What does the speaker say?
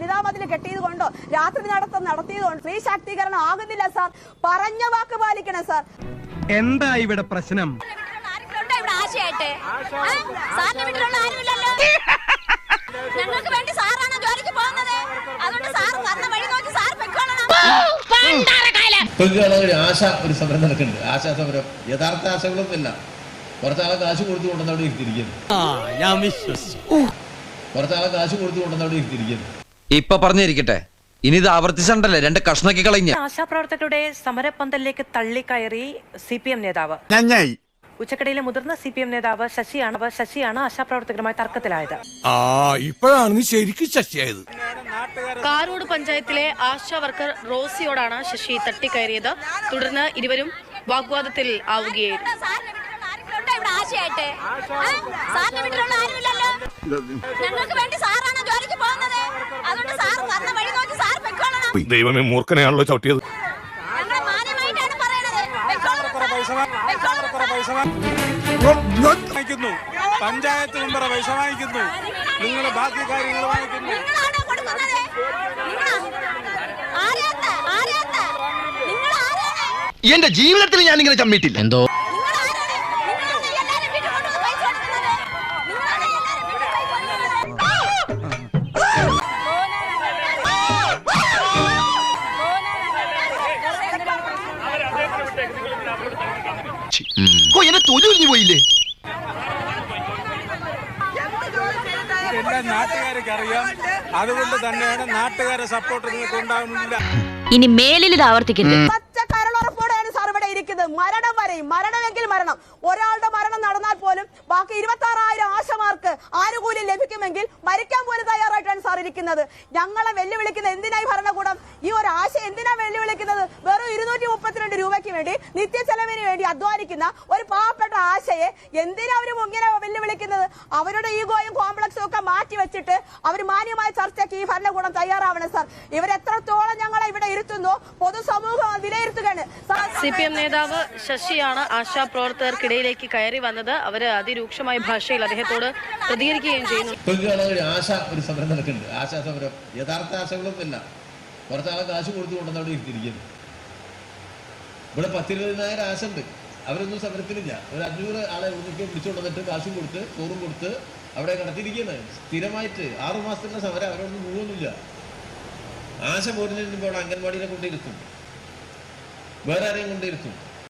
വനിതാ മതിൽ കെട്ടിയത് കൊണ്ടോ രാത്രി നടത്തം നടത്തിയത് കൊണ്ടോ സ്ത്രീ ശാക്തീകരണം ആകുന്നില്ല സാർ. പറഞ്ഞ വാക്ക് പാലിക്കണം സാർ. എന്താ ഇവിടെ പ്രശ്നം? ആശയായിട്ട്? ആ? സാറിന്റെ വീട്ടിലുള്ള ആരുമില്ലല്ലോ. ഞങ്ങൾക്ക് വേണ്ടി സാറാണ് ജോലിക്ക് പോകുന്നത്? അതുകൊണ്ട് സാർ വന്ന വഴി നോക്കി സാർ ഒരു ആശ ഒരു സമരം നടക്കുന്നുണ്ട്. ആശാ സമരം യഥാർത്ഥ ആശകളൊന്നുമില്ല കുറച്ചാളെ കാശ് കൊടുത്തു കൊണ്ടുവന്നവിടെ ഇരുത്തിരിക്കുന്നു കുറച്ചാളെ കാശ് കൊടുത്തു കൊണ്ടുവന്ന് അവിടെ ഇരുത്തിരിക്കുന്നു ഇപ്പൊ പറഞ്ഞിരിക്കട്ടെ. ഇനി ഇത് ആവർത്തിച്ചണ്ടല്ലേ? രണ്ട് കഷ്ണക്കി കളഞ്ഞ. ആശാപ്രവർത്തകരുടെ സമരപ്പന്തലിലേക്ക് തള്ളിക്കയറി സി പി എം നേതാവ് ഉച്ചക്കടയിലെ മുതിർന്ന സി പി എം നേതാവ് ശശിയാണ്. ശശിയാണ് ആശാപ്രവർത്തകരുമായി തർക്കത്തിലായത്. ആ ഇപ്പോഴാണ് ശരിക്കും ശശിയായത്. കാരോട് പഞ്ചായത്തിലെ ആശാ വർക്കർ റോസിയോടാണ് ശശി തട്ടിക്കയറിയത്. തുടർന്ന് ഇരുവരും വാഗ്വാദത്തിൽ ആവുകയായിരുന്നു. ഞങ്ങൾക്ക് വേണ്ടി സാറാണ് ജോലിക്ക് പോകുന്നത് അതുകൊണ്ട് സാർ വന്ന വഴി നോക്കി സാർ പൊയ്ക്കോളണം ദൈവമേ മൂർഖനെയാണല്ലോ ചവിട്ടിയത്. വാങ്ങിക്കുന്നു. പഞ്ചായത്ത് മെമ്പറെ പൈസ വാങ്ങിക്കുന്നു. നിങ്ങൾ ബാക്കി കാര്യങ്ങൾ വാങ്ങിക്കുന്നു? എന്റെ ജീവിതത്തിൽ ഞാൻ ഇങ്ങനെ ചമ്മിട്ടില്ല എന്തോ? എന്നെ തൊഴിൽ പോയില്ലേ? എല്ലാം നാട്ടുകാർക്ക് അറിയാം അതുകൊണ്ട് തന്നെയാണ് നാട്ടുകാരെ സപ്പോർട്ട് നിങ്ങൾക്ക് ഉണ്ടാകുന്നില്ല ഇനി മേലിൽ ഇത് ആവർത്തിക്കരുത്. പച്ച കരളുറപ്പോടെയാണ് സാർ ഇവിടെ ഇരിക്കുന്നത്. മരണം വരെയും മരണമെങ്കിൽ മരണം. ഒരാളുടെ മരണം ബാക്കി ഇരുപത്തി ആറായിരം ആശമാർക്ക് ആനുകൂല്യം ലഭിക്കുമെങ്കിൽ മരിക്കാൻ പോലും തയ്യാറായിട്ടാണ് സാർ ഇരിക്കുന്നത്. ഞങ്ങളെ വെല്ലുവിളിക്കുന്ന എന്തിനായി ഭരണകൂടം? ഈ ഒരു ആശ എന്തിനാ വെല്ലുവിളിക്കുന്നത്? വെറും ഇരുന്നൂറ്റി മുപ്പത്തിരണ്ട് രൂപയ്ക്ക് വേണ്ടി നിത്യ ചെലവിന് വേണ്ടി അധ്വാനിക്കുന്ന ഒരു പാവപ്പെട്ട ആശയെ എന്തിനാ അവർ ഇങ്ങനെ വെല്ലുവിളിക്കുന്നത്? അവരുടെ ഈഗോയും കോംപ്ലക്സും ഒക്കെ മാറ്റി വെച്ചിട്ട് അവർ മാന്യമായ ചർച്ചയ്ക്ക് ഈ ഭരണകൂടം തയ്യാറാവണം സാർ. ഇവരെത്രത്തോളം ഞങ്ങളെ ഇവിടെ ഇരുത്തുന്നു പൊതുസമൂഹം വിലയിരുത്തുകയാണ്. സി പി എം നേതാവ് ശശിയാണ് ആശാ പ്രവർത്തകർക്കിടയിലേക്ക് കയറി വന്നത്. അവർ അതിരൂക്ഷമായ ഭാഷയിൽ അദ്ദേഹത്തോട് പ്രതികരിക്കുകയും ചെയ്യുന്നു. ഒരു ആശ ഒരു സമരം നടക്കുന്നുണ്ട്. ആശാ സമരം. യഥാർത്ഥ ആശകളൊന്നുമില്ല. കുറച്ചാളെ കാശ് കൊടുത്തു കൊണ്ടുവന്ന് ഇരുത്തിരിക്കുന്നു ഇവിടെ പത്തിരുപതിനായിരം ആശ ഉണ്ട്. അവരൊന്നും സമരത്തിലില്ല. ഒരു അഞ്ഞൂറ് ആളെ ഒന്നിക്കെ പിടിച്ചുകൊണ്ട് വന്നിട്ട് കാശും കൊടുത്ത് ചോറും കൊടുത്ത് അവിടെ കടത്തിരിക്കുന്നത് സ്ഥിരമായിട്ട് ആറു മാസത്തിന്റെ സമരം. അവരൊന്നും പോകുന്നില്ല ആശ പോരുന്നതിന് ഇപ്പോൾ അംഗൻവാടിയിലെ കൊണ്ടിരുത്തും വേറെ ആരെയും കൊണ്ടിരുത്തും